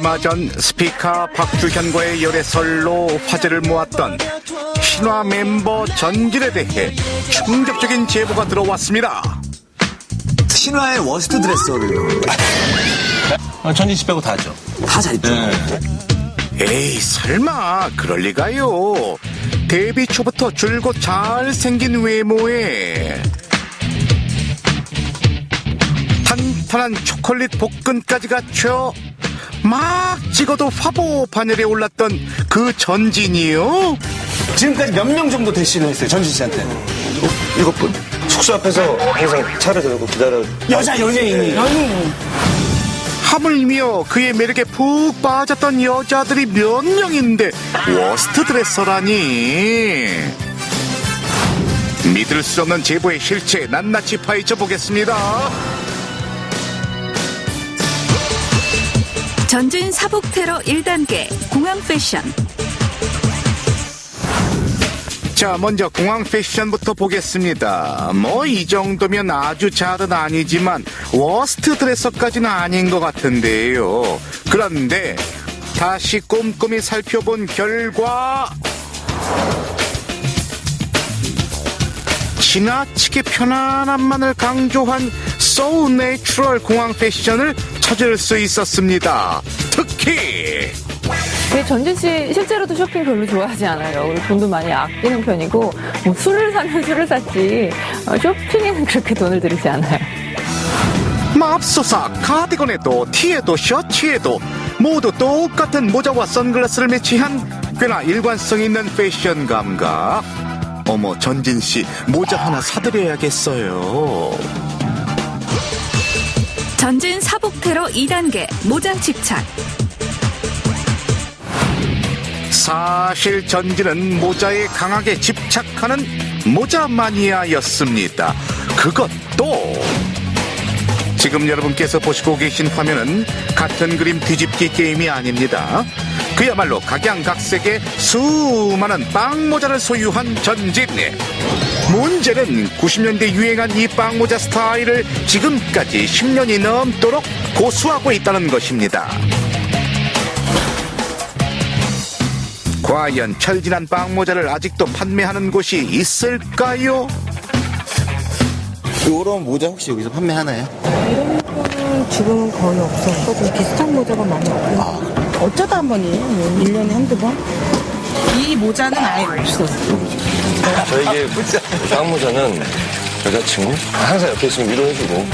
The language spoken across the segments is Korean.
얼마 전 스피커 박주현과의 열애설로 화제를 모았던 신화 멤버 전진에 대해 충격적인 제보가 들어왔습니다. 신화의 워스트 드레서를 어, 전진 씨 빼고 다 하죠. 다 잘 입죠. 에이 설마 그럴 리가요. 데뷔 초부터 줄곧 잘생긴 외모에 탄탄한 초콜릿 복근까지 갖춰 막 찍어도 화보 반열에 올랐던 그 전진이요. 지금까지 몇 명 정도 대시를 했어요, 전진 씨한테? 일곱 분. 숙소 앞에서 항상 차를 대고 기다려. 여자 연예인이. 하물며 그의 매력에 푹 빠졌던 여자들이 몇 명인데 워스트 드레서라니 믿을 수 없는 제보의 실체 낱낱이 파헤쳐 보겠습니다 전진 사복 테러 1단계 공항 패션. 자 먼저 공항 패션부터 보겠습니다. 뭐 이 정도면 아주 잘은 아니지만 워스트 드레서까지는 아닌 것 같은데요. 그런데 다시 꼼꼼히 살펴본 결과 지나치게 편안함만을 강조한 so 내추럴 공항 패션을 찾을 수 있었습니다. 특히 근데 전진 씨 실제로도 쇼핑 별로 좋아하지 않아요. 돈도 많이 아끼는 편이고 뭐 술을 사면 술을 샀지 어, 쇼핑에는 그렇게 돈을 들이지 않아요. 맙소사 카디건에도 티에도 셔츠에도 모두 똑같은 모자와 선글라스를 매치한 꽤나 일관성 있는 패션 감각. 어머 전진 씨 모자 하나 사드려야겠어요. 전진 사복 테러 2단계 모자 집착 사실 전진은 모자에 강하게 집착하는 모자 마니아였습니다. 그것도 지금 여러분께서 보시고 계신 화면은 같은 그림 뒤집기 게임이 아닙니다. 그야말로 각양각색의 수많은 빵모자를 소유한 전진. 문제는 90년대 유행한 이 빵모자 스타일을 지금까지 10년이 넘도록 고수하고 있다는 것입니다. 과연 철진한 빵모자를 아직도 판매하는 곳이 있을까요? 요런 모자 혹시 여기서 판매하나요? 지금은 거의 없어. 좀 비슷한 모자가 많이 없고. 어쩌다 한 번이에요. 뭐 1년에 한두 번? 이 모자는 아예 없어. 저에게 쌍모자는 여자친구? 항상 옆에 있으면 위로해주고.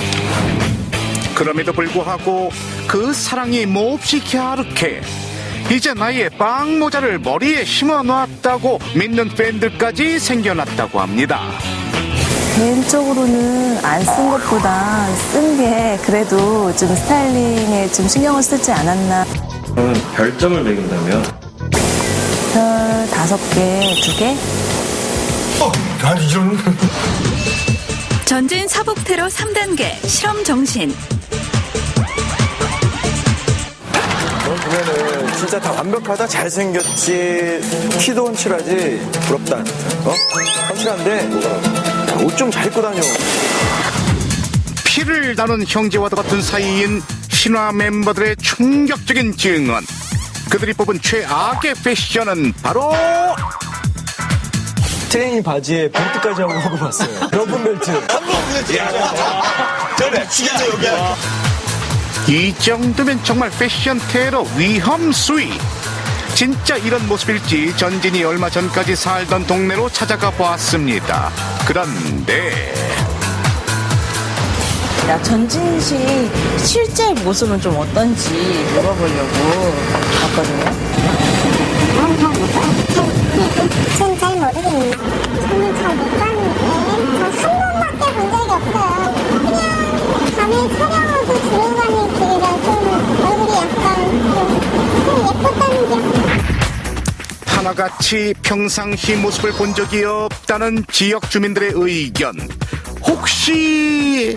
그럼에도 불구하고 그 사랑이 몹시 갸륵해 이제 나의 빵모자를 머리에 심어놨다고 믿는 팬들까지 생겨났다고 합니다. 개인적으로는 안 쓴 것보다 쓴 게 그래도 좀 스타일링에 좀 신경을 쓰지 않았나. 저는 별점을 매긴다면 별 다섯 개, 두 개? 전진 사복 테러 3단계 실험 정신 보면은 진짜 다 완벽하다, 잘생겼지, 키도 훤칠하지, 부럽다. 어? 훤칠한데, 옷 좀 잘 입고 다녀. 피를 나눈 형제와도 같은 사이인 신화 멤버들의 충격적인 증언. 그들이 뽑은 최악의 패션은 바로 트레이닝 바지에 벨트까지 하고 하고 봤어요. 러브 벨트. 이 정도면 정말 패션 테러 위험 수위. 진짜 이런 모습일지 전진이 얼마 전까지 살던 동네로 찾아가 보았습니다. 그런데 야, 전진 씨 실제 모습은 좀 어떤지 물어보려고 왔거든요. 전 잘 모르겠는데 저는 잘 못 봤는데 저 한 번밖에 본 적이 없어요. 그냥 밤에 촬영하고 들어가는 길이라 좀 얼굴이 약간 좀, 좀 예뻤다는 게 하나같이 평상시 모습을 본 적이 없다는 지역 주민들의 의견. 혹시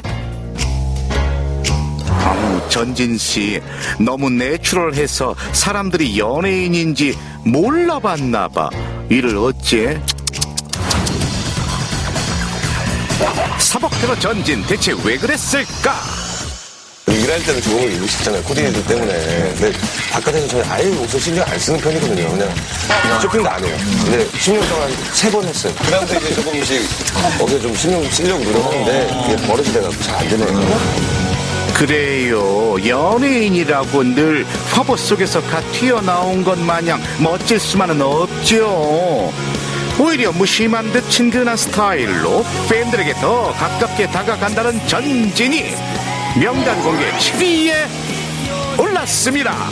전진 씨 너무 내추럴해서 사람들이 연예인인지 몰라봤나 봐. 이를 어째? 사복대로 전진 대체 왜 그랬을까? 일할 좋은 걸 입고 싶잖아요, 코디네이터 때문에. 근데 바깥에서 저는 아예 옷을 신경 안 쓰는 편이거든요. 그냥 쇼핑도 안 해요. 근데 10년 동안 세 번 했어요. 그 다음부터 이제 조금씩 옷에 좀 신경 쓰려고 노력하는데 그게 버릇이 돼가지고 잘 안 되네요. 그래요. 연예인이라고 늘 화보 속에서 갓 튀어나온 것 마냥 멋질 수만은 없죠. 오히려 무심한 듯 친근한 스타일로 팬들에게 더 가깝게 다가간다는 전진이 명단 공개 7위에 올랐습니다.